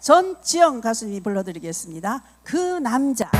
전지영 가수님이 불러드리겠습니다. 그 남자.